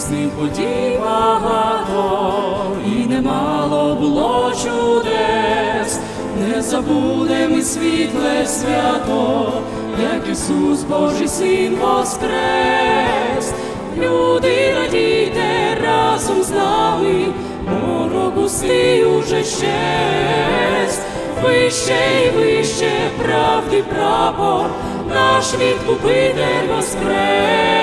Здійснив подій багато, і немало було чудес, не забудем і світле свято, як Ісус Божий Син воскрес. Люди радійте разом з нами, морок уже щез. Вище і вище правди прапор, наш відкупитель воскрес,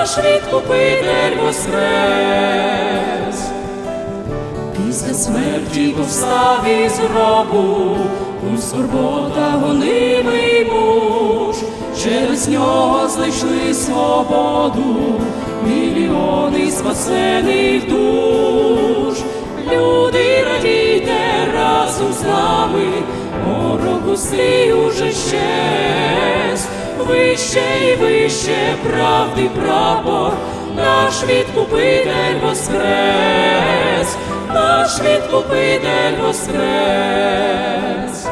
наш відкупитель воскрес. Після смерті повстав із гробу, у скорбота гонимий муж, через нього знайшли свободу, мільйони спасених душ. Люди радійте разом з нами, морок густий уже щез, вище і вище правди прапор, наш відкупитель воскрес, наш відкупитель воскрес.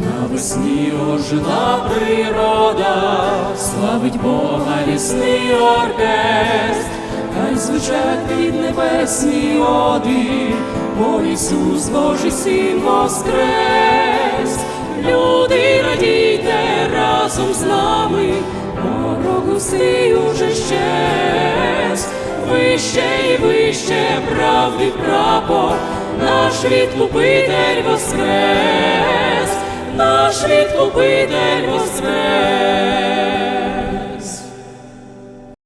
Навесні ожила природа, славить Бога лісний оркестр, хай звучать під небесні оди, бо Ісус Божий Син воскрес. Люди радійте разом з нами, морок густий уже щез, вище і вище правди прапор, наш відкупитель воскрес, наш відкупитель воскрес.